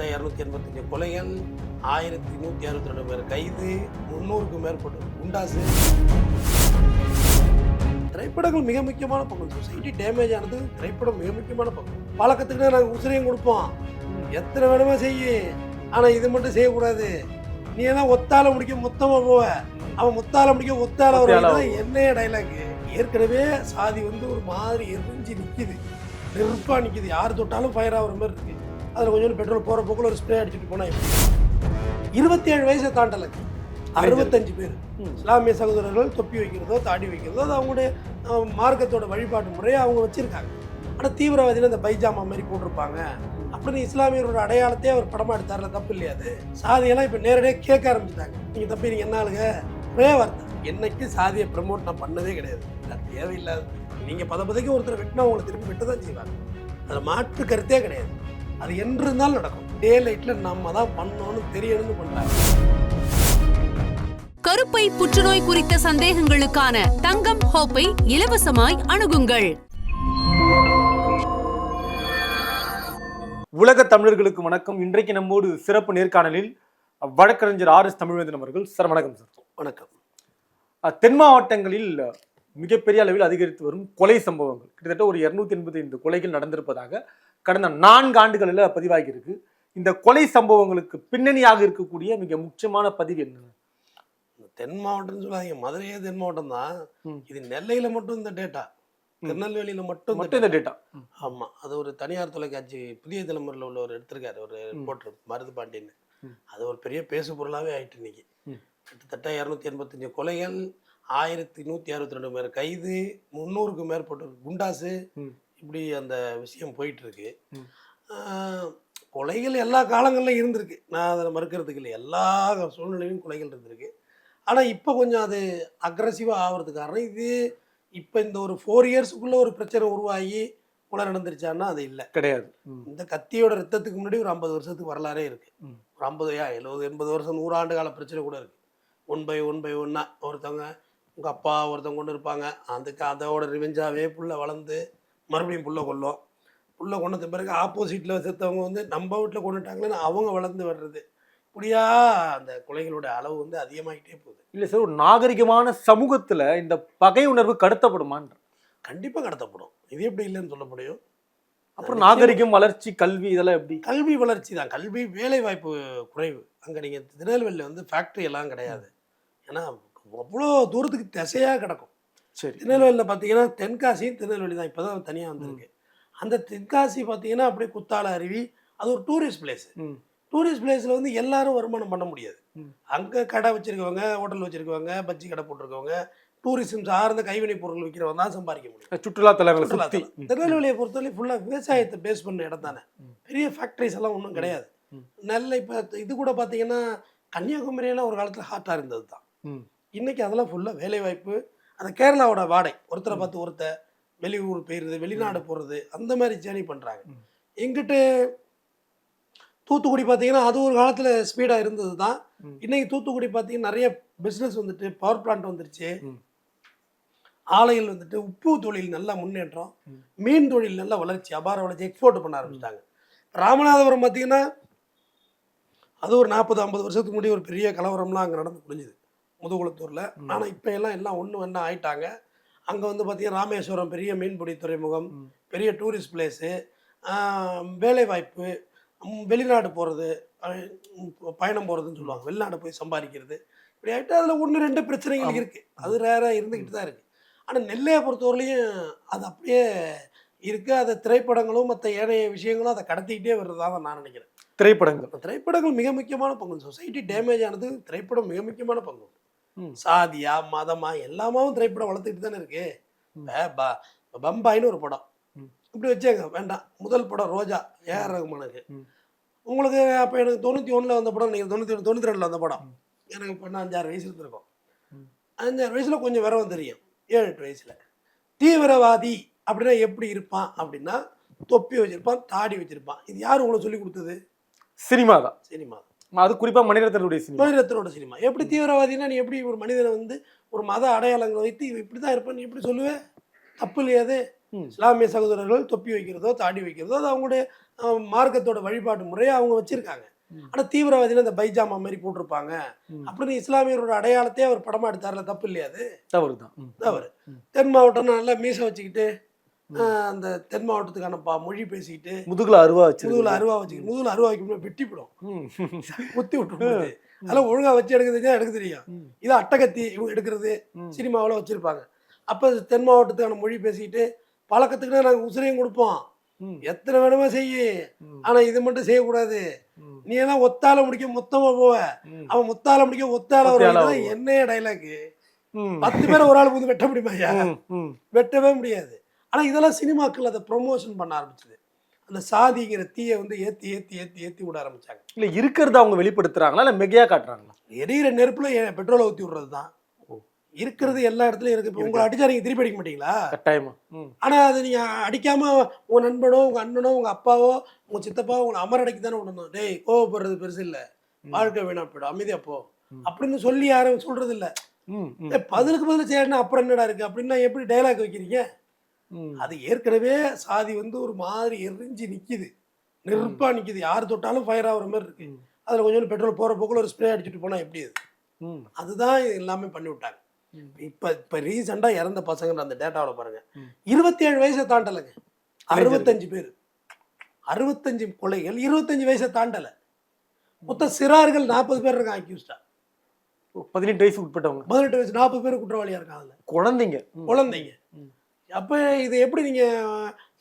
கிட்டத்தட்ட இரநூத்தி எண்பத்தஞ்சு கொலைகள் ஆயிரத்தி நூற்றி அறுபத்தி ரெண்டு பேர் கைது முந்நூறுக்கும் மேற்பட்டு குண்டாசு. திரைப்படங்கள் மிக முக்கியமான பங்கு. சொசைட்டி டேமேஜ் ஆனது திரைப்படம் மிக முக்கியமான பங்கு. பழக்கத்துக்கு நாங்கள் உசிரையும் கொடுப்போம். எத்தனை வேணுமோ செய்யு. ஆனால் இது மட்டும் செய்யக்கூடாது. நீ எல்லாம் ஒத்தால முடிக்க மொத்தமாக போவ. அவன் முத்தால முடிக்க ஒத்தால வரும் என்னைய டைலாக் ஏற்கனவே சாதி வந்து ஒரு மாதிரி எரிஞ்சு நிக்குது. நெருப்பா நிக்குது. யார் தொட்டாலும் ஃபயர் ஆகுற மாதிரி இருக்கு. அதில் கொஞ்சம் பெட்ரோல் போகிற போக்குல ஒரு ஸ்ப்ரே அடிச்சுட்டு போனா இருபத்தி ஏழு வயசை தாண்டலை. அறுபத்தஞ்சு பேர். இஸ்லாமிய சகோதரர்கள் தொப்பி வைக்கிறதோ தாடி வைக்கிறதோ அது அவங்களுடைய மார்க்கத்தோட வழிபாட்டு முறையை அவங்க வச்சிருக்காங்க. ஆனால் தீவிரவாதிகள் இந்த பைஜாமா மாதிரி போட்டிருப்பாங்க. அப்படின்னு இஸ்லாமியரோட அடையாளத்தையே அவர் படமா எடுத்தார்ல தப்பு இல்லையா அது? சாதியெல்லாம் இப்போ நேரடியாக கேட்க ஆரம்பிச்சிட்டாங்க. நீங்கள் தப்பி நீங்கள் என்ன ஆளுங்க? ஒரே வார்த்தை. என்னைக்கு சாதியை ப்ரமோட் நான் பண்ணதே கிடையாது. அது தேவையில்லாது நீங்கள் பத பதைக்கு ஒருத்தர் வெட்டினா உங்களை திருப்பி வெட்ட தான் செய்வாங்க. அதில் மாற்று கருத்தே கிடையாது. அது என்று இருந்தாலும் நடக்கும். டே லைட்டில் நம்ம தான் பண்ணோன்னு தெரியணும்னு பண்ணுறாங்க கருப்பை புற்றுநோய் குறித்த சந்தேகங்களுக்கான தங்கம் ஹோப்பை இலவசமாய் அணுகுங்கள். உலக தமிழர்களுக்கு வணக்கம். இன்றைக்கு நம்மோடு சிறப்பு நேர்காணலில் வழக்கறிஞர் ஆர் எஸ் தமிழ்வேந்தன் அவர்கள். சார் வணக்கம் சார். வணக்கம். அஹ், தென் மாவட்டங்களில் மிகப்பெரிய அளவில் அதிகரித்து வரும் கொலை சம்பவங்கள். கிட்டத்தட்ட ஒரு இருநூத்தி எண்பத்தி ஐந்து கொலைகள் நடந்திருப்பதாக கடந்த நான்கு ஆண்டுகளில் பதிவாகி இருக்கு இந்த கொலை சம்பவங்களுக்கு பின்னணியாக இருக்கக்கூடிய மிக முக்கியமான பதிவு என்ன தென் மாவட்டம்னு சொல்லாதீங்க. மதுரையே தென் மாவட்டம் தான். இது நெல்லையில மட்டும் இந்த டேட்டா திருநெல்வேலியில மட்டும் மட்டும் இந்த. டேட்டா ஆமா. அது ஒரு தனியார் தொலைக்காட்சி புதிய தலைமுறையில் உள்ள ஒரு எடுத்திருக்காரு. ஒரு ரிப்போர்ட்டர் மருது பாண்டியன் ம். அது ஒரு பெரிய பேசு பொருளாவே ஆயிட்டு இன்னைக்கு. கிட்டத்தட்ட இரநூத்தி எண்பத்தஞ்சு கொலைகள் ஆயிரத்தி நூற்றி அறுபத்தி ரெண்டு பேர் கைது முந்நூறுக்கும் மேற்பட்ட குண்டாசு. இப்படி அந்த விஷயம் போயிட்டு இருக்கு ம். ஆஹ், கொலைகள் எல்லா காலங்களிலும் இருந்திருக்கு. நான் அதில் மறுக்கிறதுக்கு இல்லை. எல்லா சூழ்நிலையிலும் கொலைகள் இருந்திருக்கு. ஆனால் இப்போ கொஞ்சம் அது அக்ரஸிவாக ஆகிறதுக்கு காரணம் இது இப்போ இந்த ஒரு ஃபோர் இயர்ஸுக்குள்ளே ஒரு பிரச்சனை உருவாகி கொலை நடந்துருச்சான்னா அது இல்லை. கிடையாது. இந்த கத்தியோட ரத்தத்துக்கு முன்னாடி ஒரு ஐம்பது வருஷத்துக்கு வரலாறே இருக்குது. ஒரு ஐம்பது ஏன் எழுபது எண்பது வருஷம் நூறாண்டு கால பிரச்சனை கூட இருக்குது ஒன் பை ஒன் பை ஒன்னா ஒருத்தவங்க உங்கள் அப்பா ஒருத்தவங்க கொண்டு இருப்பாங்க. அதுக்கு அதோட ரிவெஞ்சாவே புள்ள வளர்ந்து மறுபடியும் புள்ள கொல்லும். புள்ள கொண்டது பிறகு ஆப்போசிட்டில் செத்தவங்க வந்து நம்ம வீட்டில் கொண்டுட்டாங்களேன்னு அவங்க வளர்ந்து வர்றது. இப்படியா அந்த கொலைகளோட அளவு வந்து அதிகமாகிட்டே போகுது. இல்ல சார் ஒரு நாகரிகமான சமூகத்துல இந்த பகை உணர்வு கடத்தப்படுமான்ற. கண்டிப்பாக கடத்தப்படும். இது எப்படி இல்லைன்னு சொல்ல முடியும்? அப்புறம் நாகரிகம் வளர்ச்சி கல்வி இதெல்லாம் எப்படி? கல்வி வளர்ச்சி தான். கல்வி வேலை வாய்ப்பு குறைவு. அங்கே நீங்கள் திருநெல்வேலியில் வந்து ஃபேக்ட்ரி எல்லாம் கிடையாது. ஏன்னா அவ்வளோ தூரத்துக்கு திசையாக கிடக்கும். சரி திருநெல்வேலியில் பார்த்தீங்கன்னா தென்காசியும் திருநெல்வேலி தான் இப்போ தான் தனியாக வந்திருக்கு அந்த தென்காசி பார்த்தீங்கன்னா அப்படியே குத்தால அருவி அது ஒரு டூரிஸ்ட் பிளேஸ். டூரிஸ்ட் பிளேஸில் வந்து எல்லாரும் வருமானம் பண்ண முடியாது. அங்கே கடை வச்சிருக்கவங்க ஹோட்டல் வச்சிருக்கவங்க பஜ்ஜி கடை போட்டிருக்கவங்க டூரிசம் சார்ந்த கைவினை பொருட்கள் விற்கிறவங்க தான் சம்பாதிக்க முடியும் சுற்றுலா தலங்களை சுற்றுலா. திருநெல்வேலியை பொறுத்தவரை ஃபுல்லாக விவசாயத்தை பேஸ் பண்ண இடம் தானே. பெரிய ஃபேக்ட்ரிஸ் எல்லாம் ஒன்றும் கிடையாது. நெல்லை இப்போ இது கூட பார்த்தீங்கன்னா கன்னியாகுமரியெல்லாம் ஒரு காலத்தில் ஹாட்டாக இருந்தது தான். இன்னைக்கு அதெல்லாம் ஃபுல்லாக வேலை வாய்ப்பு அந்த கேரளாவோட வாடை ஒருத்தரை பார்த்து ஒருத்தர் வெளியூர் போயிடுறது வெளிநாடு போகிறது அந்த மாதிரி ஜேர்னி பண்ணுறாங்க. எங்கிட்ட தூத்துக்குடி பார்த்தீங்கன்னா அது ஒரு காலத்தில் ஸ்பீடாக இருந்தது தான் ம். இன்னைக்கு தூத்துக்குடி பார்த்தீங்கன்னா நிறைய பிஸ்னஸ் வந்துட்டு பவர் பிளான்ட் வந்துருச்சு. ஆலைகள் வந்துட்டு உப்பு தொழில் நல்ல முன்னேற்றம். மீன் தொழில் நல்ல வளர்ச்சி அபார வளர்ச்சி எக்ஸ்போர்ட் பண்ண ஆரம்பிச்சிட்டாங்க ராமநாதபுரம் பார்த்தீங்கன்னா அது ஒரு நாற்பது ஐம்பது வருஷத்துக்கு முன்னாடி ஒரு பெரிய கலவரம்லாம் அங்கே நடந்து முடிஞ்சுது முதுகுளத்தூரில். ஆனால் இப்போ எல்லாம் எல்லாம் ஒன்று ஒன்றா ஆயிட்டாங்க. அங்கே வந்து பார்த்தீங்கன்னா ராமேஸ்வரம் பெரிய மீன்பிடி துறைமுகம். பெரிய டூரிஸ்ட் பிளேஸு வேலை வாய்ப்பு ம், வெளிநாடு போகிறது பயணம் போகிறதுன்னு சொல்லுவாங்க. வெளிநாடு போய் சம்பாதிக்கிறது. இப்படி ஆகிட்டு அதில் ஒன்று ரெண்டு பிரச்சனைகள். இருக்குது அது ரேராக இருந்துக்கிட்டு தான் இருக்குது ஆனால் நெல்லையை பொறுத்தவரையிலையும் அது அப்படியே இருக்குது அது திரைப்படங்களும் மற்ற ஏனைய விஷயங்களும் அதை கடத்திக்கிட்டே வர்றதாக தான் நான் நினைக்கிறேன். திரைப்படங்கள். திரைப்படங்கள் மிக முக்கியமான பங்கு. சொசைட்டி டேமேஜ் ஆனது திரைப்படம் மிக முக்கியமான பங்கு. சாதியா மதமா எல்லாமாவும் திரைப்படம் வளர்த்துக்கிட்டு தானே இருக்கு. பம்பாயின்னு ஒரு படம். இப்படி வச்சேங்க வேண்டாம். முதல் படம் ரோஜா ஏஆர் ரகுமானுக்கு. உங்களுக்கு அப்போ எனக்கு தொண்ணூற்றி ஒன்றில் வந்த படம் நீங்கள் தொண்ணூற்றி ஒன்று தொண்ணூற்றி ரெண்டில் வந்த படம். எனக்கு இப்போ அஞ்சாறு வயசு இருந்திருக்கும். அஞ்சாறு வயசில் கொஞ்சம் விரவம் தெரியும். ஏழு எட்டு வயசில். தீவிரவாதி அப்படின்னா எப்படி இருப்பான் அப்படின்னா தொப்பி வச்சிருப்பான் தாடி வச்சிருப்பான். இது யார் உங்களுக்கு சொல்லி கொடுத்தது? சினிமா தான். சினிமா அது குறிப்பா மணிரத்னனுடைய சினிமா. மணிரத்னோட சினிமா. எப்படி தீவிரவாதினா நீ எப்படி ஒரு மனிதனை வந்து ஒரு மத அடையாளங்களை வைத்து இவன் இப்படி தான் இருப்பான் நீ எப்படி சொல்லுவே? தப்பு இல்லையா அது? ம். இஸ்லாமிய சகோதரர்கள் தொப்பி வைக்கிறதோ தாடி வைக்கிறதோ அது அவங்களுடைய மார்க்கத்தோட வழிபாட்டு முறையை அவங்க வச்சிருக்காங்க. ஆனா தீவிரவாதிகள் இந்த பைஜாமா மாதிரி போட்டிருப்பாங்க. அப்படின்னு இஸ்லாமியரோட அடையாளத்தையே அவர் படமா எடுத்தார்ல தப்பு இல்லையா அது? தவறு தான். தவறு. தென் மாவட்டம் நல்லா மீசை வச்சுக்கிட்டு அந்த தென் மாவட்டத்துக்கான பா மொழி பேசிக்கிட்டு முதுகுல அருவா வச்சு முதுகுல அருவா வச்சுக்கிட்டு முதுகுல அருவா வைக்கணும் வெட்டிப்படும். குத்தி விட்டுருது அதெல்லாம் ஒழுங்கா வச்சு எடுக்க தெரிஞ்சா எடுக்க தெரியும். இது அட்டகத்தி இவங்க எடுக்கிறது. சினிமாவில் வச்சிருப்பாங்க அப்போ தென் மாவட்டத்துக்கான மொழி பேசிக்கிட்டு பழக்கத்துக்குன்னா நாங்கள் உசிரையும் கொடுப்போம். எத்தனை வேணுமோ செய்யு. ஆனா இது மட்டும் செய்யக்கூடாது. நீ எல்லாம் ஒத்தால முடிக்க மொத்தமா போவ. அவன் முத்தால முடிக்க ஒத்தால வருவான். என்னைய டைலாக். பத்து பேரை ஒரு ஆள் புது வெட்ட முடியுமா. வெட்டவே முடியாது ஆனா இதெல்லாம் சினிமாக்கள் அதை ப்ரொமோஷன் பண்ண ஆரம்பிச்சது. அந்த சாதிங்கிற தீயை வந்து ஏத்தி ஏத்தி ஏத்தி ஏத்தி விட ஆரம்பிச்சாங்க. இல்ல இருக்கிறத அவங்க வெளிப்படுத்துறாங்களா? இல்ல மிகையா காட்டுறாங்களா? எரியிற நெருப்புல பெட்ரோலை ஊத்தி விடுறது தான். இருக்கிறது எல்லா இடத்துலயும் இருக்கு. இப்போ உங்களை அடிச்சா நீங்க திருப்பி அடிக்க மாட்டீங்களா? கட்டாயமா. ஆனா அது நீங்க அடிக்காம உங்க நண்பனோ உங்க அண்ணனோ உங்க அப்பாவோ உங்க சித்தப்பாவோ உங்களை அமர அடிக்க தானே விடணும். டேய் கோவப்படுறது பெருசு இல்ல. வாழ்க்கை வீணா போயிடும். அமைதியா போ. அப்படின்னு சொல்லி யாரும் சொல்றது இல்ல பதிலுக்கு பதில் செய்யணும் அப்புறம் என்னடா இருக்கு? அப்படின்னா எப்படி டைலாக் வைக்கிறீங்க. அது ஏற்கனவே சாதி வந்து ஒரு மாதிரி எரிஞ்சு நிக்குது. நெருப்பா நிக்குது. யார் தொட்டாலும் ஃபயர் ஆகுற மாதிரி இருக்கு. அதுல கொஞ்சம் பெட்ரோல் போற போக்குல ஒரு ஸ்ப்ரே அடிச்சுட்டு போனா எப்படி அது. அதுதான் எல்லாமே பண்ணி விட்டாங்க. இப்ப இப்ப ரீசெண்டா இறந்த பசங்க அந்த டேட்டாவில் பாருங்க. ம். இருபத்தி ஏழு வயசை தாண்டலைங்க அறுபத்தஞ்சு பேர். அறுபத்தஞ்சு கொலைகள் இருபத்தஞ்சு வயசை தாண்டல. மொத்த சிறார்கள் நாற்பது பேர் இருக்காங்க அக்யூஸ்டா பதினெட்டு வயசு உட்பட்டவங்க. பதினெட்டு வயசு நாற்பது பேர் குற்றவாளியா இருக்காங்க குழந்தைங்க. குழந்தைங்க. அப்ப இது எப்படி நீங்க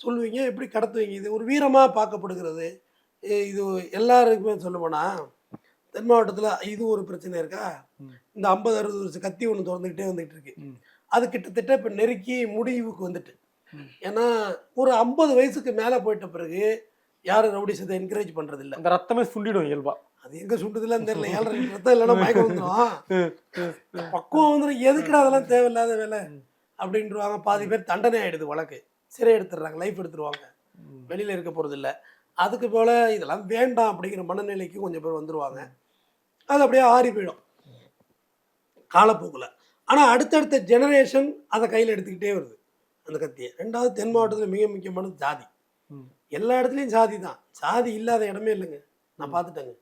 சொல்லுவீங்க? எப்படி கடத்துவீங்க? இது ஒரு வீரமா பார்க்கப்படுகிறது. இது எல்லாருக்குமே சொல்ல போனா தென் மாவட்டத்துல இது ஒரு பிரச்சனை இருக்கா. இந்த ஐம்பது அறுபது வருஷம் கத்தி ஒன்று திறந்துக்கிட்டே வந்துகிட்டு இருக்கு. அது கிட்டத்தட்ட இப்போ நெருக்கி முடிவுக்கு வந்துட்டு. ஏன்னா ஒரு ஐம்பது வயசுக்கு மேலே போயிட்ட பிறகு யாரும் ரவுடிசத்தை என்கரேஜ் பண்றது இல்ல அந்த ரத்தமே சுண்டிடும் இயல்பா. அது எங்க சுண்டதுலாம் தெரியல. ஏழரை ரத்தம் இல்லைன்னா மயக்கம் வந்துடும் பக்குவம் வந்துடும் எதுக்குடா அதெல்லாம் தேவையில்லாத வேலை? அப்படின்றவாங்க. பாதி பேர் தண்டனை ஆயிடுது வழக்கு. சிறை எடுத்துடுறாங்க லைஃப் எடுத்துருவாங்க. வெளியில இருக்க போறது இல்ல. அதுக்கு போல இதெல்லாம் வேண்டாம் அப்படிங்கிற மனநிலைக்கு கொஞ்சம் பேர் வந்துருவாங்க. அது அப்படியே ஆறி போயிடும். காலப்போக்கில். ஆனா அடுத்தடுத்த ஜெனரேஷன் அதை கையில் எடுத்துக்கிட்டே வருது. அந்த கத்தியை. ரெண்டாவது தென் மாவட்டத்தில் மிக முக்கியமானது ஜாதி. எல்லா இடத்துலையும் ஜாதி தான். ஜாதி இல்லாத இடமே இல்லைங்க. நான் பார்த்துட்டேங்க.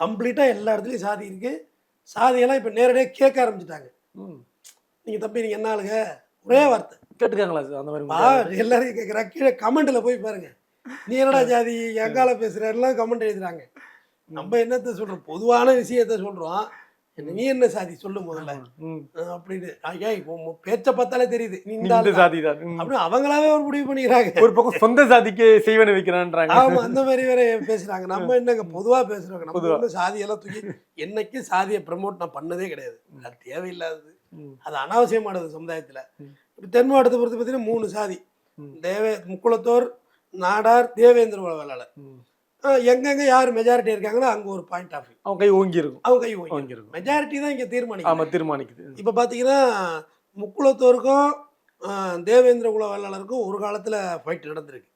கம்ப்ளீட்டாக எல்லா இடத்துலையும் சாதி இருக்கு. சாதியெல்லாம் இப்போ நேரடியாக கேட்க ஆரம்பிச்சிட்டாங்க. ம். நீங்க தம்பி நீங்க என்ன ஆளுங்க? ஒரே வார்த்தை. கேட்டுக்காங்களா சார் அந்த மாதிரி எல்லாரும் கேட்குறா கீழே கமெண்ட்ல போய் பாருங்க. நீ என்னடா ஜாதி எங்கால பேசுற எல்லாம் கமெண்ட் எழுதுறாங்க. நம்ம என்னத்த சொல்றோம்? பொதுவான விஷயத்த சொல்றோம். என்ன நீ என்ன சாதி சொல்லு முதல்ல அப்படின்னு. ஐயா இப்போ பேச்சை பார்த்தாலே தெரியுது. நீ இந்த. சாதி தான். அப்படின்னு அவங்களாவே ஒரு முடிவு பண்ணிக்கிறாங்க. ஒரு பக்கம் சொந்த சாதிக்கு செய்வன வைக்கிறான்றாங்க. ஆமா அந்த மாதிரி வேற பேசுறாங்க. நம்ம என்னங்க பொதுவா பேசுறோங்க? நம்ம. ஒண்ணும் சாதியெல்லாம் தூக்கி என்னைக்கு சாதியை ப்ரமோட் நான் பண்ணதே கிடையாது. தேவையில்லாதது. அது அனாவசியமானது சமுதாயத்துல. இப்போ தென் மாவட்டத்தை பொறுத்து பார்த்தீங்கன்னா மூணு சாதி. தேவே முக்குளத்தோர் நாடார் தேவேந்திர வேளாளர் எங்கெங்க யார் மெஜாரிட்டி இருக்காங்களோ அங்க ஒரு பாயிண்ட் ஆஃப் அவன் கை ஓங்கி இருக்கும் அவங்க கை ஓங்கி இருக்கும் மெஜாரிட்டி தான் இங்க தீர்மானிக்கும் தீர்மானிக்குது. இப்போ பார்த்தீங்கன்னா முக்குளத்தோருக்கும் தேவேந்திர குல வேளாளருக்கும் ஒரு காலத்துல ஃபைட் நடந்திருக்கு.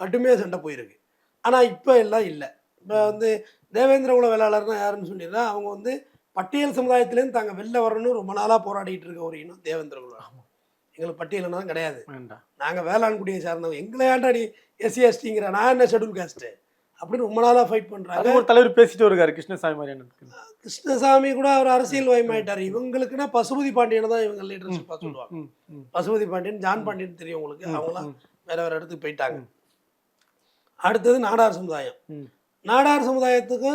கடுமையாக சண்டை போயிருக்கு. ஆனால் இப்போ எல்லாம் இல்லை. இப்போ வந்து தேவேந்திர குல வேளாளர்னா யாருன்னு சொல்லிடுறா அவங்க வந்து பட்டியல் சமுதாயத்திலேருந்து தாங்க வெளில வரணும்னு ரொம்ப நாளாக போராடிட்டு இருக்க ஒரு இனம் தேவேந்திர குல. எங்களுக்கு பட்டியல்னா கிடையாது. நாங்கள் வேளாண்குடியை சார்ந்தவங்க. எங்களை ஏன்டா நீ எஸ்சி எஸ்டிங்கிற நான் என்ன ஷெட்யூல் காஸ்ட்டு அப்படின்னு ரொம்ப நாளாக ஃபைட் பண்ணுறாங்க ஒரு தலைவர் பேசிட்டு இருக்காரு கிருஷ்ணசாமி மாதிரியான கிருஷ்ணசாமி கூட அவர் அரசியல் வயமாயிட்டார். இவங்களுக்குன்னா பசுபதி பாண்டியனை தான் இவங்க லீடர்ஷிப்பாக சொல்லுவாங்க. பசுபதி பாண்டியன் ஜான் பாண்டியன் தெரியும் உங்களுக்கு. அவங்களாம். வேற வேற இடத்துக்கு போயிட்டாங்க. அடுத்தது நாடார் சமுதாயம். நாடார் சமுதாயத்துக்கு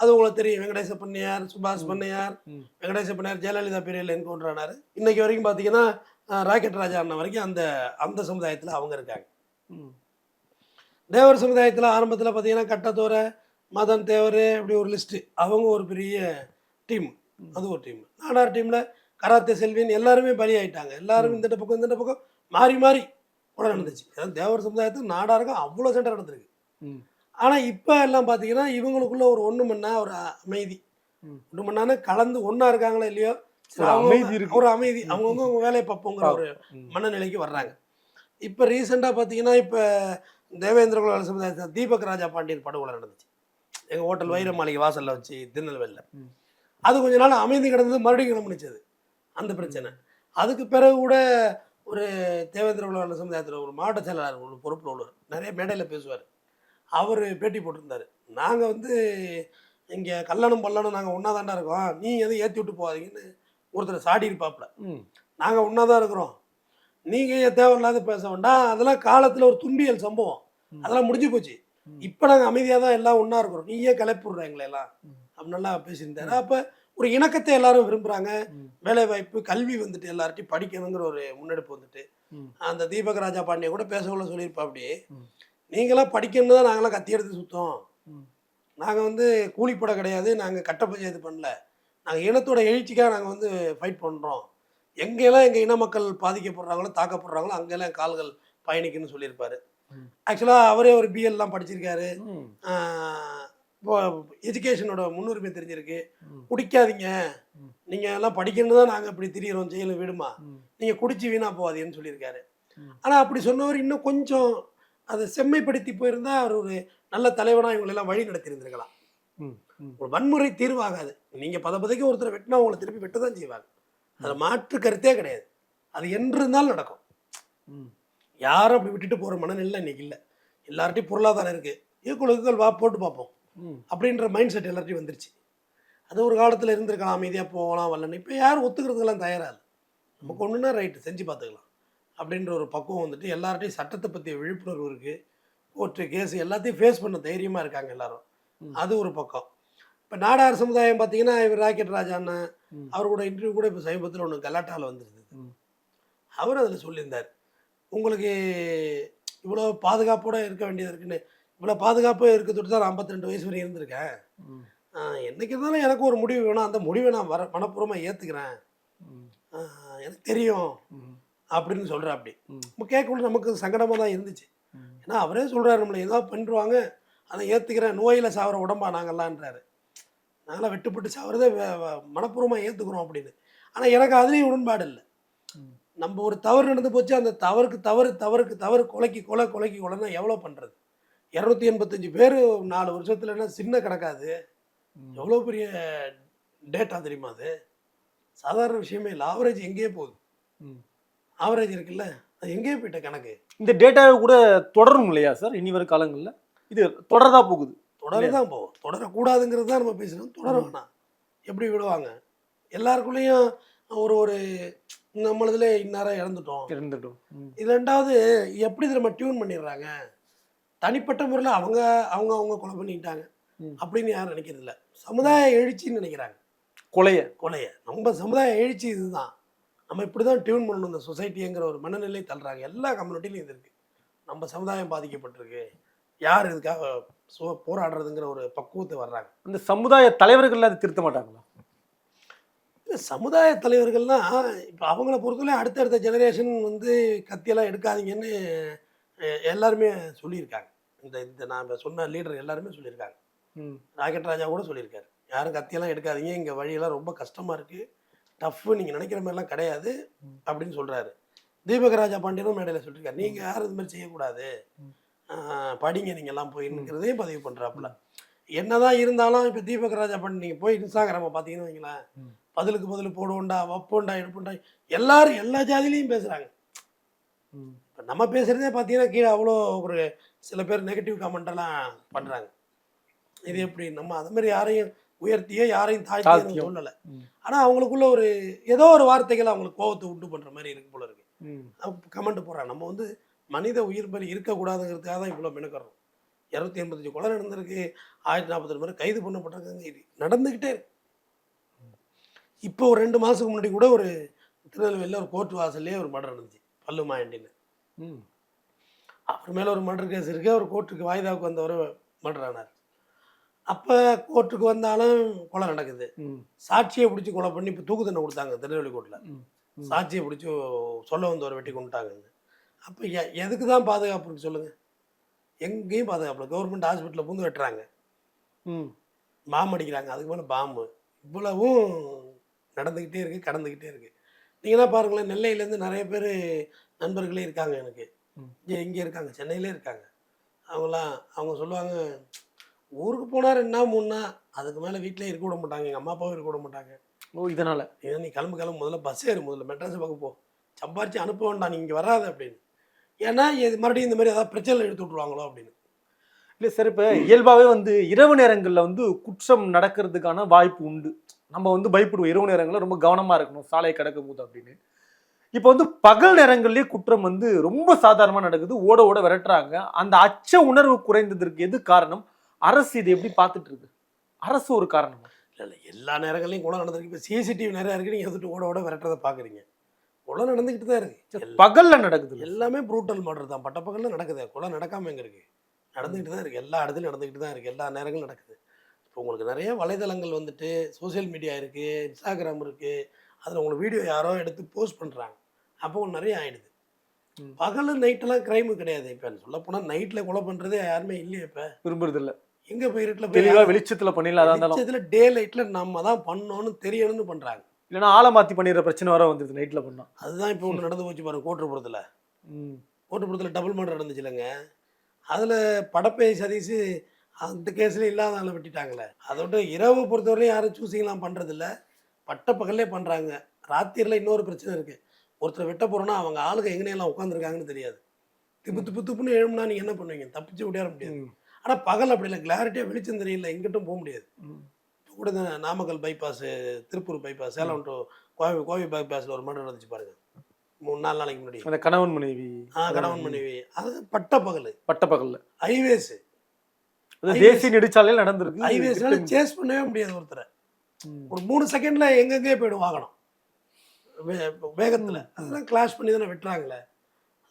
அது உங்களுக்கு தெரியும். வெங்கடேச பண்ணையார் சுபாஷ் பண்ணையார். வெங்கடேச பண்ணையார் ஜெயலலிதா பீரியட்ல என்கவுண்டர் ஆனாரு இன்னைக்கு வரைக்கும் பார்த்தீங்கன்னா ராக்கெட் ராஜா அண்ணன் வரைக்கும் அந்த அந்த சமுதாயத்தில் அவங்க இருக்காங்க. ம். தேவர் சமுதாயத்தில் ஆரம்பத்தில் பார்த்தீங்கன்னா கட்டத்தோரை மதன் தேவர் இப்படி ஒரு லிஸ்ட்டு அவங்க ஒரு பெரிய டீம் அது ஒரு டீம் நாடார் டீமில் கராத்தே செல்வின் எல்லாருமே பலியாயிட்டாங்க எல்லாரும் இந்த பக்கம் இந்த பக்கம் மாறி மாறி கூட நடந்துச்சு. அதாவது தேவர் சமுதாயத்துக்கு நாடாருக்கும் அவ்வளோ சண்டை நடந்திருக்கு. ம். ஆனால் இப்போ எல்லாம் பார்த்தீங்கன்னா இவங்களுக்குள்ள ஒரு ஒன்று மணி நேரம் ஒரு அமைதி. ஒன்று மணி நேரம் கலந்து ஒன்றா இருக்காங்களோ இல்லையோ? அமைதி இருக்கு. ஒரு அமைதி. அவங்கவுங்க அவங்க வேலையை பார்ப்போங்கிற ஒரு. மனநிலைக்கு வர்றாங்க. இப்போ ரீசெண்டாக பார்த்தீங்கன்னா இப்போ தேவேந்திர குல சமுதாயத்தில் தீபக் ராஜா பாண்டியன் படுகொலை நடந்துச்சு. எங்கள் ஹோட்டல் வைர மாளிகை வாசலில் வச்சு திருநெல்வேலியில். அது கொஞ்ச நாள் அமைதி கிடந்தது மறுபடியும் கிளம்புனுச்சு அது அந்த பிரச்சனை. அதுக்கு பிறகு கூட ஒரு தேவேந்திர உலக சமுதாயத்தில் ஒரு மாவட்ட செயலாளர் ஒரு பொறுப்பில் உள்ளவர். நிறைய மேடையில் பேசுவார். அவர் பேட்டி போட்டிருந்தார். நாங்கள் வந்து இங்கே கல்லணம் பல்லணம் நாங்கள் ஒன்றா தாண்டா இருக்கோம். நீ எதுவும் ஏற்றி விட்டு போகாதீங்கன்னு ஒருத்தர் சாடி இருப்பாப்புல. நாங்கள் ஒன்றா தான் இருக்கிறோம். நீங்கள் ஏன் தேவையில்லாத பேச வேண்டாம். அதெல்லாம் காலத்தில் ஒரு துன்பியல் சம்பவம். அதெல்லாம் முடிஞ்சு போச்சு. இப்போ நாங்கள் அமைதியாக தான் எல்லாம் ஒன்றா இருக்கிறோம். நீயே கிளப்பி விட்ற எங்களை எல்லாம். ம். அப்படி நல்லா பேசியிருந்தாரு அப்போ ஒரு இணக்கத்தை எல்லாரும் விரும்புகிறாங்க ம். வேலை வாய்ப்பு கல்வி வந்துட்டு எல்லார்ட்டையும் படிக்கணுங்கிற ஒரு முன்னெடுப்பு வந்துட்டு. அந்த தீபக் ராஜா பாண்டிய கூட பேசக்குள்ள சொல்லியிருப்பா அப்படி. நீங்களாம் படிக்கணும்னு தான் நாங்களாம் கத்தி எடுத்து சுத்தோம். நாங்கள் வந்து கூலிப்பட கிடையாது நாங்கள் கட்ட பஞ்சாயத்து பண்ணல நாங்கள் இனத்தோட எழுச்சிக்காக நாங்கள் வந்து ஃபைட் பண்ணுறோம் எங்கெல்லாம் எங்கள் இன மக்கள் பாதிக்கப்படுறாங்களோ தாக்கப்படுறாங்களோ அங்கெல்லாம் கால்கள் பயணிக்குன்னு சொல்லியிருப்பாரு. ஆக்சுவலாக அவரே ஒரு பிஎல்லாம் படிச்சிருக்காரு இப்போ எஜுகேஷனோட முன்னுரிமை தெரிஞ்சிருக்கு. குடிக்காதீங்க. நீங்கள் எல்லாம் படிக்கணும் தான் நாங்கள் இப்படி திரியிறோம் ஜெயிலும் விடுமா. நீங்கள் குடிச்சு வீணா போகாதீங்கன்னு சொல்லியிருக்காரு. ஆனால் அப்படி சொன்னவர் இன்னும் கொஞ்சம் அதை செம்மைப்படுத்தி போயிருந்தா அவர் ஒரு நல்ல தலைவனாக இவங்களெல்லாம் வழி நடத்தியிருந்திருக்கலாம். ஒரு வன்முறை தீர்வாகாது. நீங்கள் பத பதைக்கு ஒருத்தரை வெட்டினா உங்களை திருப்பி வெட்ட தான் செய்வாங்க. அதில் மாற்று கருத்தே கிடையாது. அது என்று இருந்தாலும் நடக்கும். ம். யாரும் அப்படி விட்டுட்டு போகிற மனநிலை இன்னைக்கு இல்லை. எல்லார்ட்டையும் பொருளாதாரம் இருக்குது ஈக்குவலுக்குகள் வா போட்டு பார்ப்போம் அப்படின்ற மைண்ட் செட் எல்லார்ட்டையும் வந்துருச்சு. அது ஒரு காலத்தில் இருந்திருக்கலாம் அமைதியாக போகலாம் வரலன்னு இப்போ யாரும் ஒத்துக்கிறதுக்கெல்லாம் தயாராக இல்லை. நமக்கு ஒன்றுனா ரைட்டு செஞ்சு பார்த்துக்கலாம். அப்படின்ற ஒரு பக்குவம் வந்துட்டு எல்லார்ட்டையும் சட்டத்தை பற்றிய விழிப்புணர்வு இருக்குது கோர்ட்டு கேஸ் எல்லாத்தையும் ஃபேஸ் பண்ண தைரியமாக இருக்காங்க எல்லாரும். அது ஒரு பக்கம். இப்போ நாடார் சமுதாயம் பார்த்தீங்கன்னா இவர் ராக்கெட் ராஜா அண்ணன். அவர் கூட இன்டர்வியூ கூட இப்போ சமீபத்தில் ஒன்று கலாட்டாவில் வந்துருந்தது. ம். அவர் அதில் சொல்லியிருந்தார். உங்களுக்கு இவ்வளோ பாதுகாப்போட இருக்க வேண்டியது இருக்குன்னு இவ்வளோ பாதுகாப்பு இருக்க தொட்டு தான் நான் 52 வயசு வரை இருந்திருக்கேன். என்னைக்கு இருந்தாலும் எனக்கு ஒரு முடிவு வேணும். அந்த முடிவை நான் வர மனப்பூர்வமாக ஏற்றுக்கிறேன் எனக்கு தெரியும். அப்படின்னு சொல்கிற அப்படி ம். நம்ம கேட்கக்குள்ள நமக்கு சங்கடமாக தான் இருந்துச்சு. ஏன்னா அவரே சொல்கிறாரு நம்மளை ஏதோ பண்ணிடுவாங்க அதை ஏற்றுக்கிறேன் நோயில் சாவர உடம்பா நாங்கள்லான்றாரு. நாங்களாம் வெட்டுப்பட்டு சாவறதே மனப்பூர்வமாக ஏற்றுக்கிறோம் அப்படின்னு. ஆனால் எனக்கு அதுலேயும் உடன்பாடு இல்லை. நம்ம ஒரு தவறு நடந்து போச்சு அந்த தவறுக்கு தவறு தவறுக்கு தவறு கொலைக்கு கொலை கொலைக்கு கொலைன்னா எவ்வளோ பண்ணுறது இரநூத்தி எண்பத்தஞ்சு பேர் நாலு வருஷத்துலன்னா சின்ன கணக்காது. ம். எவ்வளோ பெரிய டேட்டா தெரியுமா அது? சாதாரண விஷயமே இல்லை. ஆவரேஜ் எங்கேயே போகுது. ஆவரேஜ் இருக்குல்ல? அது எங்கேயே போயிட்ட கணக்கு. இந்த டேட்டாவை கூட தொடரும் இல்லையா சார் இனி வரும் காலங்களில். இது தொடரதா போகுது தொடர தான் போகும். தொடரக்கூடாதுங்கிறது தான் நம்ம பேசணும் தொடர வேணாம். எப்படி விடுவாங்க? எல்லாருக்குள்ளேயும் ஒரு ஒரு நம்மளதுல இந்நேரம் இறந்துட்டோம். இருந்துட்டும் ம். இது ரெண்டாவது எப்படி இதை நம்ம டியூன் பண்ணிடுறாங்க? தனிப்பட்ட முறையில் அவங்க அவங்க அவங்க கொலை பண்ணிக்கிட்டாங்க. அப்படின்னு யாரும் நினைக்கிறது இல்ல சமுதாய எழுச்சின்னு நினைக்கிறாங்க. கொலைய. கொலையை. நம்ம சமுதாய எழுச்சி இதுதான். நம்ம இப்படி தான் டியூன் பண்ணணும். இந்த சொசைட்டிங்கிற ஒரு மனநிலை தள்ளுறாங்க. எல்லா கம்யூனிட்டிலையும் இது இருக்குது நம்ம சமுதாயம் பாதிக்கப்பட்டிருக்கு. யார் இதுக்காக சோ- போராடுறதுங்கிற ஒரு பக்குவத்தை வர்றாங்க. அந்த சமுதாய தலைவர்கள் அதை திருத்த மாட்டாங்களா? சமுதாய தலைவர்கள்லாம் இப்போ அவங்கள பொறுத்தவரை அடுத்தடுத்த ஜெனரேஷன் வந்து கத்தியெல்லாம் எடுக்காதீங்கன்னு எல்லாருமே சொல்லியிருக்காங்க. இந்த இந்த நான் சொன்ன லீடர் எல்லாருமே சொல்லியிருக்காங்க. ம். ராக்கெட் ராஜா கூட சொல்லியிருக்காரு. யாரும் கத்தியெல்லாம் எடுக்காதீங்க. இங்கே வழியெல்லாம் ரொம்ப கஷ்டமாக இருக்குது டஃப்பு நீங்கள் நினைக்கிற மாதிரிலாம் கிடையாது. அப்படின்னு சொல்கிறாரு தீபக் ராஜா பாண்டியனும் மேடையில் சொல்லியிருக்காரு நீங்கள் யாரும் இது மாதிரி செய்யக்கூடாது. படிங்க நீங்கள்லாம் போயின்னுங்கிறதையும் பதிவு பண்ணுறாப்புல என்னதான் இருந்தாலும் இப்போ தீபக் ராஜா பாண்டி நீங்கள் போய் இன்ஸ்டாகிராமை பார்த்தீங்கன்னு வைங்களேன். பதிலுக்கு பதில் போடுவோண்டா வப்போண்டா எடுப்போண்டா எல்லாரும் எல்லா ஜாதியிலையும் பேசுகிறாங்க இப்போ நம்ம பேசுகிறதே பார்த்தீங்கன்னா கீழே அவ்வளோ ஒரு சில பேர் நெகட்டிவ் கமெண்டெல்லாம் பண்ணுறாங்க இது எப்படி நம்ம அது மாதிரி யாரையும் உயர்த்தியோ யாரையும் தாழ்த்தியோ. சொல்லலை ம். ஆனால் அவங்களுக்குள்ள ஒரு ஏதோ ஒரு வார்த்தைகள் அவங்களுக்கு கோவத்தை உண்டு பண்ணுற மாதிரி இருக்கு போல இருக்கு. கமெண்ட் போடுறாங்க. நம்ம வந்து மனித உயிர் பலி இருக்கக்கூடாதுங்கிறதுக்காக தான் இவ்வளோ மெனுக்கிறோம் இரநூத்தி எண்பத்தஞ்சு கொலை நடந்திருக்கு ஆயிரத்தி நாற்பத்தெட்டு பேர் கைது பண்ணப்பட்டிருக்காங்க. இது நடந்துக்கிட்டே இருக்கு. இப்போ ஒரு ரெண்டு மாதத்துக்கு முன்னாடி கூட ஒரு திருநெல்வேலியில் ஒரு கோர்ட் வாசல்லே ஒரு மர்டர் நடந்துச்சு பல்லு மாயண்டின்னு. ம். அவர் மேலே ஒரு மர்டர் கேஸ் இருக்கு. அவர் கோர்ட்டுக்கு வாய்தாவுக்கு வந்தவர் மர்டர் ஆனார். அப்போ கோர்ட்டுக்கு வந்தாலும் கொலை நடக்குது. சாட்சியை பிடிச்சி கொலை பண்ணி இப்போ தூக்கு தண்டனை கொடுத்தாங்க திருநெல்வேலி கோர்ட்டில். சாட்சியை பிடிச்சி சொல்ல வந்தவரை வெட்டி கொண்டுட்டாங்கன்னு. அப்போ எ எதுக்கு தான் பாதுகாப்பு இருக்கு சொல்லுங்கள் எங்கேயும் பாதுகாப்பு இல்லை. கவர்மெண்ட் ஹாஸ்பிட்டலில் பூந்து வெட்டுறாங்க ம். பாம்பு அடிக்கிறாங்க. அதுக்கு மேலே பாம்பு. இவ்வளவும் நடந்துக்கிட்டே இருக்குது கடந்துக்கிட்டே இருக்குது நீங்களாம் பாருங்களேன் நெல்லையிலேருந்து நிறைய பேர் நண்பர்களே இருக்காங்க எனக்கு. இங்கே இங்கே இருக்காங்க. சென்னையிலே இருக்காங்க. அவங்களாம் அவங்க சொல்லுவாங்க ஊருக்கு போனால் ரெண்டு நாள் மூணு நாள் அதுக்கு மேலே வீட்டிலே இருக்க விட மாட்டாங்க. எங்கள் அம்மா அப்பாவும் இருக்க விட மாட்டாங்க. ஓ இதனால. ஏன்னா நீ கிளம்பு கிளம்பு. முதல்ல பஸ் ஏறு. முதல்ல மெட்ராஸ் பக்கம் போ. சம்பாரிச்சு அனுப்ப வேண்டாம். நீ இங்கே வராத அப்படின்னு. ஏன்னா இது மறுபடியும் இந்த மாதிரி ஏதாவது பிரச்சனை எடுத்து விட்ருவாங்களோ அப்படின்னு. இல்லை சார் இப்போ இயல்பாகவே வந்து இரவு நேரங்களில் வந்து குற்றம் நடக்கிறதுக்கான வாய்ப்பு உண்டு. நம்ம வந்து பயப்படுவோம். இரவு நேரங்களில் ரொம்ப கவனமாக இருக்கணும். சாலை கடக்கும் போது அப்படின்னு. இப்போ வந்து பகல் நேரங்கள்லேயே குற்றம் வந்து ரொம்ப சாதாரணமாக நடக்குது. ஓட ஓட விரட்டுறாங்க. அந்த அச்ச உணர்வு குறைந்ததற்கு எது காரணம்? அரசு இதை எப்படி பார்த்துட்டு இருக்கு? அரசு ஒரு காரணம்? இல்லை இல்லை எல்லா நேரங்களையும் கொலை நடந்திருக்கு. இப்போ சிசிடிவி நிறையா இருக்குது நீங்கள் வந்துட்டு ஓட ஓட விரட்டுறதை பார்க்குறீங்க கொலை நடந்துக்கிட்டு தான் இருக்குது பகல்ல நடக்குது. எல்லாமே ப்ரூட்டல் மர்டர் தான். பட்டப்பகலில் நடக்குது. கொலை நடக்காமல் எங்கே இருக்குது நடந்துக்கிட்டு தான் இருக்குது எல்லா இடத்துலையும் நடந்துக்கிட்டு தான் இருக்குது எல்லா நேரங்களும் நடக்குது. இப்போ உங்களுக்கு நிறைய வலைதளங்கள் வந்துட்டு சோஷியல் மீடியா இருக்குது இன்ஸ்டாகிராம் இருக்குது அதில் உங்களுக்கு வீடியோ யாரோ எடுத்து போஸ்ட் பண்ணுறாங்க அப்போ உங்களுக்கு நிறைய ஆயிடுது. ம். பகல் நைட்டெல்லாம் க்ரைமு கிடையாது. இப்போ சொல்ல போனால் நைட்டில் கொலை பண்ணுறதே யாருமே இல்லையே இப்போ. விரும்புறது இல்ல. எங்கே போய் இருட்டில் தெளிவா போய் வெளிச்சத்துல பண்ணிடலாம் அதான் இருந்தாலும். வெளிச்சத்துல டே லைட்டில் நம்ம தான் பண்ணோன்னு தெரியணும்னு பண்ணுறாங்க இல்லைன்னா ஆளை மாத்தி பண்ணிடுற பிரச்சனை வர வந்துருது நைட்ல பண்ணா. அதுதான் இப்போ ஒன்று நடந்து போச்சு பாருங்க கோட்டுப்புறத்தில் ம். கோட்டுப்புறத்தில் டபுள் மர்டர் நடந்துச்சு இல்லைங்க. அதில் படப்பை சதீஷ் அந்த கேஸில் இல்லாத ஆளை வெட்டிட்டாங்களே. அதோட இரவு பொறுத்தவரையும் யாரும் சூஸிங்லாம் பண்ணுறதில்ல பட்ட பகல்லே பண்ணுறாங்க ராத்திரியில் இன்னொரு பிரச்சனை இருக்குது ஒருத்தரை வெட்ட போகிறோன்னா அவங்க ஆளுங்க எங்கனையெல்லாம் உட்காந்துருக்காங்கன்னு தெரியாது. திப்பு திப்பு திப்புன்னு எழும்னா நீங்கள் என்ன பண்ணுவீங்க? தப்பிச்சு விடையாட முடியாது. ஆனால் பகல் அப்படி இல்லை. கிளாரிட்டியாக வெளிச்சம் தெரியல. எங்கிட்டும் போக முடியாது. இப்போ கூட இந்த Namakkal bypass Tiruppur bypass Salem to Kovai Kovai பைபாஸில் ஒரு மர்டர் நடந்துச்சு பாருங்க. மூணு நாலு நாளைக்கு முன்னாடி. அந்த கணவன் மனைவி. ஆ கணவன் மனைவி. அது பட்ட பகல். பட்ட பகல்ல. ஹைவேஸ். தேசிய நெடுச்சாலையில் நடந்திருக்கு. ஹைவேஸ்னால சேஸ் பண்ணவே முடியாது ஒருத்தரை. ஒரு மூணு செகண்ட்ல எங்கெங்கே போயிடும் வாகனம். வே- வேகத்துல. அதெல்லாம் கிளாஷ் பண்ணி தானே வெட்டுறாங்களே.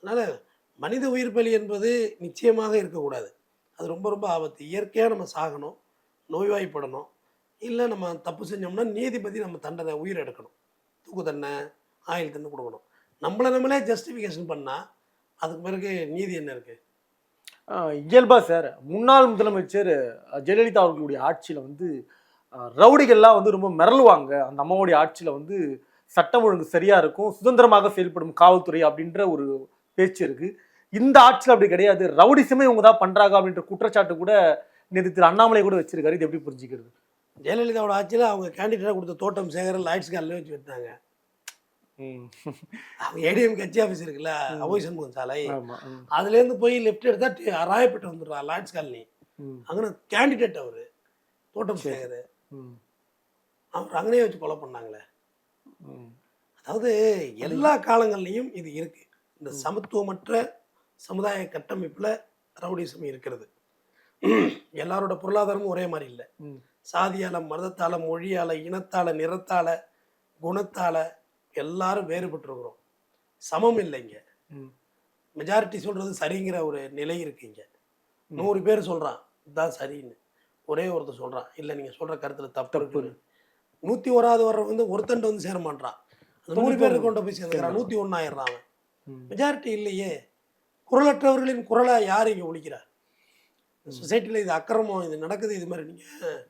அதனால மனித உயிர் பலி என்பது நிச்சயமாக இருக்கக்கூடாது. அது ரொம்ப ரொம்ப ஆபத்து. இயற்கையாக நம்ம சாகணும் நோய்வாய்ப்படணும். இல்லை நம்ம தப்பு செஞ்சோம்னா நீதிபதி நம்ம தண்டனை உயிர் எடுக்கணும். தூக்கு தண்டனை ஆயுள் தண்டனை கொடுக்கணும். நம்மளை நம்மளே ஜஸ்டிஃபிகேஷன் பண்ணால் அதுக்கு பிறகு நீதி என்ன இருக்குது இயல்பா சார் முன்னாள் முதலமைச்சர் ஜெயலலிதா அவர்களுடைய ஆட்சியில் வந்து ரவுடிகள்லாம் வந்து ரொம்ப மிரளுவாங்க. அந்த அம்மாவுடைய ஆட்சியில் வந்து சட்டம் ஒழுங்கு சரியாக இருக்கும் சுதந்திரமாக செயல்படும் காவல்துறை அப்படின்ற ஒரு பேச்சு இருக்குது இந்த ஆட்சியில் அப்படி கிடையாது. ரவுடிசமே இவங்க தான் பண்றாங்க அப்படின்ற குற்றச்சாட்டு கூட நேற்று திரு அண்ணாமலை கூட வச்சிருக்காரு. இது எப்படி புரிஞ்சுக்கிறது? ஜெயலலிதாவோட ஆட்சியில் அவங்க கேண்டிடேட்டாக கொடுத்த தோட்டம் சேகர் லாய்ட்ஸ் காலில் வச்சு விட்டாங்க அவங்க ஏடிஎம் கட்சி ஆஃபீஸ் இருக்குல்ல அவோய் சண்முகம் சாலை. அதுலேருந்து போய் லெஃப்ட் எடுத்தா ராயப்பேட்டை வந்துடுறா லார்ட்ஸ் காலனி அங்கே கேண்டிடேட் அவர் தோட்டம் சேகர். ம், அவர் அங்கனே வச்சு கொலை பண்ணாங்களே. அதாவது எல்லா காலங்கள்லையும் இது இருக்கு. இந்த சமத்துவமற்ற சமுதாய கட்டமைப்பில் ரவுடிசம் இருக்கிறது. எல்லாரோட பொருளாதாரமும் ஒரே மாதிரி இல்லை. சாதியால மதத்தால மொழியால இனத்தால நிறத்தால குணத்தால எல்லாரும் வேறுபட்டிருக்கிறோம். சமம் இல்லைங்க. மெஜாரிட்டி சொல்றது சரிங்கிற ஒரு நிலை இருக்கு இங்க. நூறு பேர் சொல்றான் இதுதான் சரின்னு. ஒரே ஒருத்தர் சொல்றான் இல்லை நீங்க சொல்ற கருத்துல தப்பு நூத்தி ஓராவது வர்ற வந்து ஒருத்தன்ட்டு வந்து சேர மாட்டான் அந்த நூறு பேர் கொண்டு போய் சேர்ந்துக்கிறான் அவன். ம். மெஜாரிட்டி இல்லையே. குரலற்றவர்களின் குரலை யார் இங்கே ஒழிக்கிறா சொசைட்டியில் இது அக்கிரமம் இது நடக்குது இது மாதிரி நீங்கள்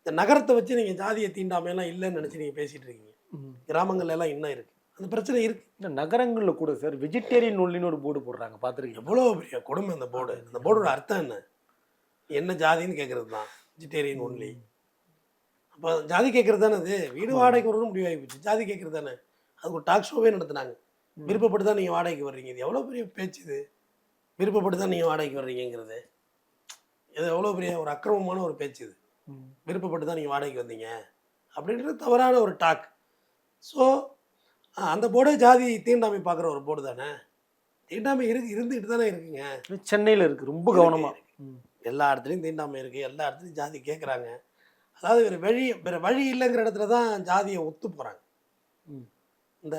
இந்த நகரத்தை வச்சு நீங்கள் ஜாதியை தீண்டாமையெல்லாம் இல்லைன்னு நினச்சி நீங்கள் பேசிகிட்டு இருக்கீங்க. ம். கிராமங்கள்ல எல்லாம் இன்னும் இருக்குது அந்த பிரச்சனை இருக்கு. இந்த நகரங்கள்ல கூட சார் வெஜிடேரியன் ஒன்லின்னு ஒரு போர்டு போடுறாங்க பார்த்துருக்கீங்க எவ்வளோ பெரிய கொடுமை அந்த போர்டு அந்த போர்டோட அர்த்தம் என்ன? என்ன ஜாதின்னு கேட்குறது தான் வெஜிடேரியன் ஒன்லி அப்போ ஜாதி கேட்குறது தானே அது? வீடு வாடகைக்கு வரணும் முடிவாகி போச்சு ஜாதி கேட்குறது தானே? அதுக்கு ஒரு டாக் ஷோவே நடத்துனாங்க. விருப்பப்பட்டு தான் நீங்கள் வாடகைக்கு வர்றீங்க. இது எவ்வளோ பெரிய பேச்சு இது? விருப்பப்பட்டு தான் நீங்கள் வாடகைக்கு வர்றீங்கிறது இது எவ்வளோ பெரிய ஒரு அக்கிரமமான ஒரு பேச்சு இது. விருப்பப்பட்டு தான் நீங்கள் வாடகைக்கு வந்தீங்க. அப்படின்றது தவறான ஒரு டாக். ஸோ அந்த போர்டே ஜாதி தீண்டாமை பார்க்குற ஒரு போர்டு தானே? தீண்டாமை இருக்கு இருந்துக்கிட்டு தானே இருக்குங்க. சென்னையில இருக்கு. ரொம்ப கவனமா. ம். எல்லா இடத்துலையும் தீண்டாமை இருக்குது எல்லா இடத்துலையும் ஜாதி கேட்குறாங்க அதாவது வேறு வழி வேறு வழி இல்லைங்கிற இடத்துல தான் ஜாதியை ஒத்து போகிறாங்க. இந்த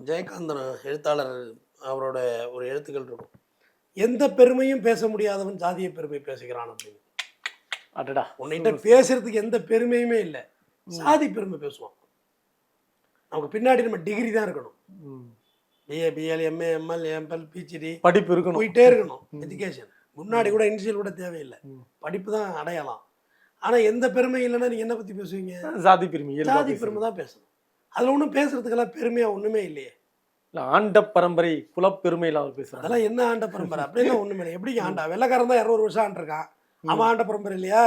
ஜெயகாந்தன் எழுத்தாளர் அவரோட ஒரு எழுத்துக்கள் இருக்கும். எந்த பெருமையும் பேச முடியாதவன் ஜாதிய பெருமை பேசுகிறான் அப்படின்னு. அடடா. உன்கிட்ட பேசுறதுக்கு எந்த பெருமையுமே இல்லை. சாதி பெருமை பேசுவான். நமக்கு பின்னாடி நம்ம டிகிரி தான் இருக்கணும். BA BL MA ML ML PhD படிப்பு இருக்கணும். போயிட்டே இருக்கணும். எஜுகேஷன் முன்னாடி கூட இனிஷியல் கூட தேவையில்லை. படிப்பு தான் அடையலாம். ஆனா எந்த பெருமை இல்லைன்னா நீங்க என்ன பத்தி பேசுவீங்க? சாதி பெருமை பேசுறது. பெருமை தான் பேசணும். அதுல ஒன்றும் பேசுறதுக்கெல்லாம் பெருமையா ஒண்ணுமே இல்லையே. இல்ல, ஆண்ட பரம்பரை குலப்பெருமையில அவர் பேசுறாங்க அதெல்லாம் என்ன ஆண்ட பரம்பரை? அப்படிலாம் ஒண்ணுமே இல்லை. எப்படிங்க ஆண்டா? வெள்ளக்காரன் தான் இரநூறு வருஷம் ஆண்டிருக்கான் அவன் ஆண்ட பரம்பரை இல்லையா?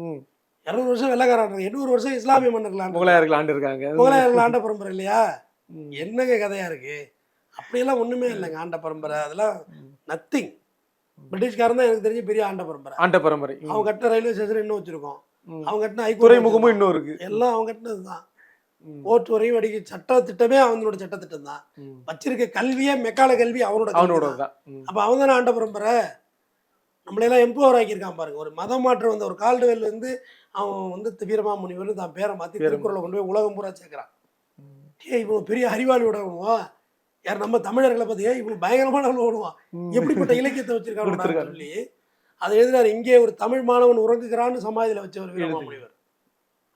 ம். இரநூறு வருஷம் வெள்ளக்காரன் எண்ணூறு வருஷம் இஸ்லாமிய மன்னர்கள் முகலாயர்கள் ஆண்டு இருக்காங்க முகலாயர்கள் ஆண்ட பரம்பரை இல்லையா. என்னங்க கதையா இருக்கு? அப்படியெல்லாம் ஒண்ணுமே இல்லைங்க ஆண்ட பரம்பரை. அதெல்லாம் நத்திங் பிரிட்டிஷ்காரன் தான் எனக்கு தெரிஞ்சு பெரிய ஆண்ட பரம்பரை. ஆண்ட பரம்பரை. அவங்க கட்டின ரயில்வே ஸ்டேஷன் இன்னும் வச்சிருக்கோம். அவங்க கட்டின ஹைகோர்ட் துறைமுகமும் இன்னும் இருக்கு. எல்லாம் அவங்க கட்டினது தான் ஓட்டு வரையும் அடிக்க சட்ட திட்டமே அவங்களோட சட்டத்திட்டம் தான் ம். வச்சிருக்க கல்வியே மெக்கால கல்வி அவனோட அவனோட தான். தான். அப்ப அவன் தானே ஆண்ட பரம்பரை நம்மளையெல்லாம் எம்பவர் ஆக்கியிருக்கான் பாருங்க ஒரு மதம் மாற்றம் வந்த ஒரு கால்டுவெல் வந்து அவன் வந்து வீரமா முனிவர் தான் பேரை மாத்தி திருக்குறளை கொண்டு போய் உலகம் பூரா சேர்க்கிறான். ஏய் இவன் பெரிய அறிவாளியோட விடுவான் யார் நம்ம தமிழர்களை பார்த்து ஏய் இவன் பயங்கரமான விடுவான் ம். எப்படிப்பட்ட இலக்கியத்தை வச்சிருக்கான்னு கொடுத்திருக்காரு. சொல்லி அதை எழுதினார் இங்கே ஒரு தமிழ் மாணவன் உறங்குகிறான்னு சமாதியில வச்சவர் வீரமா. முனிவர்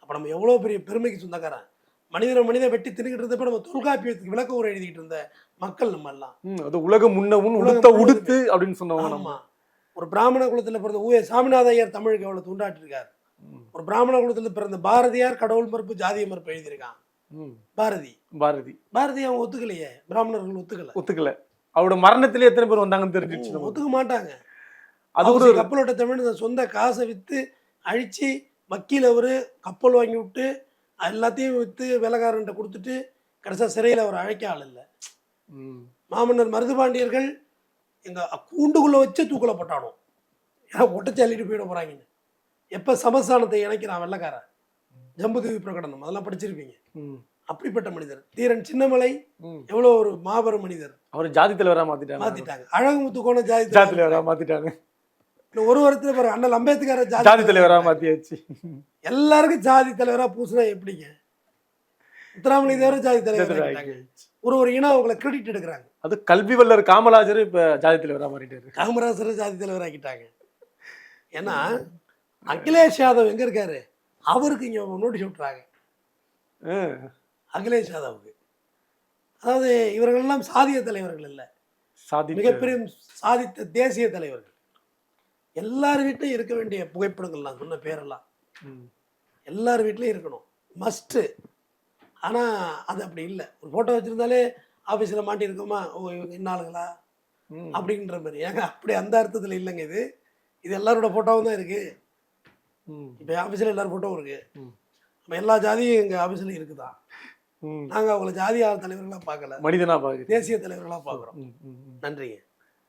அப்ப நம்ம எவ்வளவு பெரிய பெருமைக்கு சொந்தக்காரன் மனிதனை மனித வெட்டி தின்னுக்கிட்டு இருந்தப்ப நம்ம தொல்காப்பியத்துக்கு விளக்க உரை எழுதிட்டு இருந்த மக்கள் நம்ம எல்லாம் அது உலகம் முன்னவும் உலகம் உடுத்த அப்படின்னு சொன்னவங்க நம்ம. ஒரு பிராமண குலத்துல பிறந்த ஊவே சாமிநாத ஐயர் தமிழுக்கு எவ்வளவு துண்டாட்டிருக்கார். ஒரு பிராமண குலத்துல பிறந்த பாரதியார் கடவுள் மறுப்பு ஜாதிய மறுப்பு எழுதியிருக்கான். பாரதி. பாரதி. பாரதி அவங்க ஒத்துக்கலையே. பிராமணர்கள் ஒத்துக்கல. ஒத்துக்கல. அவரோட மரணத்திலே எத்தனை பேர் வந்தாங்கன்னு தெரிஞ்சிச்சு. ஒத்துக்க மாட்டாங்க. அது ஒரு- கப்பலோட்ட தமிழ் சொந்த காசை வித்து அழிச்சு வக்கீல் அவரு கப்பல் வாங்கி விட்டு எல்லாத்தையும் வித்து வேலைக்காரன்ட்ட கொடுத்துட்டு கடைசியா சிறையில் அவர் அழைக்க ஆள் இல்லை. மாமன்னர் மருதுபாண்டியர்கள் எங்க கூண்டுக்குள்ள வச்சு தூக்கில போட்டானோ? ஏன்னா ஒட்டச்சி அள்ளிட்டு போயிட போறாங்கன்னு. எப்ப சமஸ்தானத்தை இணைக்கிறான் வெள்ளக்காரன்? ஜம்புதேவி பிரகடனம் அதெல்லாம் படிச்சிருப்பீங்க. அப்படிப்பட்ட மனிதர். தீரன் சின்னமலை ம். எவ்வளவு ஒரு மாபெரும் மனிதர். அவர் ஜாதி தலைவரா மாத்திட்டாங்க. மாத்திட்டாங்க. அழகுமுத்து கோண ஜாதி ஜாதி தலைவரா மாத்திட்டாங்க. இன்னும் ஒரு வருஷத்துல பாருங்க அண்ணல் அம்பேத்கர் ஜாதி தலைவரா மாத்தியாச்சு. எல்லாருக்கும் ஜாதி தலைவரா பூசினா எப்படிங்க? முத்துராமலிங்க தேவர ஜாதி தலைவர். ஒரு ஒரு இனம் அவங்கள கிரெடிட் எடுக்கிறாங்க. அது கல்வி வல்லர் காமராஜர் இப்ப ஜாதி தலைவரா மாறிட்டாரு. காமராஜரை ஜாதி தலைவர் ஆக்கிட்டாங்க. ஏன்னா அகிலேஷ் யாதவ் எங்க இருக்காரு? அவருக்கு இங்க நோட்டீஸ் விட்டுறாங்க. அகிலேஷ் யாதவுக்கு. அதாவது இவர்களெல்லாம் சாதிய தலைவர்கள் இல்லை. சாதி மிகப்பெரிய சாதித்த தேசிய தலைவர்கள். எல்லார் வீட்லையும் இருக்க வேண்டிய புகைப்படங்கள் நான் சொன்ன பேரெல்லாம். ம். எல்லார் வீட்லையும் இருக்கணும். மஸ்ட்டு ஆனால் அது அப்படி இல்லை. ஒரு ஃபோட்டோ வச்சுருந்தாலே ஆஃபீஸில் மாட்டியிருக்கோமா? ஓ இவங்க ம். அப்படின்ற மாதிரி. ஏங்க அப்படி அந்த அர்த்தத்தில் இல்லைங்க இது. இது எல்லாரோட ஃபோட்டோவும் தான் இருக்குது. இப்போ ஆஃபீஸில் எல்லார் ஃபோட்டோவும் இருக்குது. நம்ம எல்லா ஜாதியும் எங்கள் ஆஃபீஸில் இருக்குதா. நாங்கள் அவங்கள ஜாதிய தலைவர்களாக பார்க்கல. மனிதனா பாக்குது தேசிய தலைவர்களாக பார்க்குறோம். நன்றிங்க.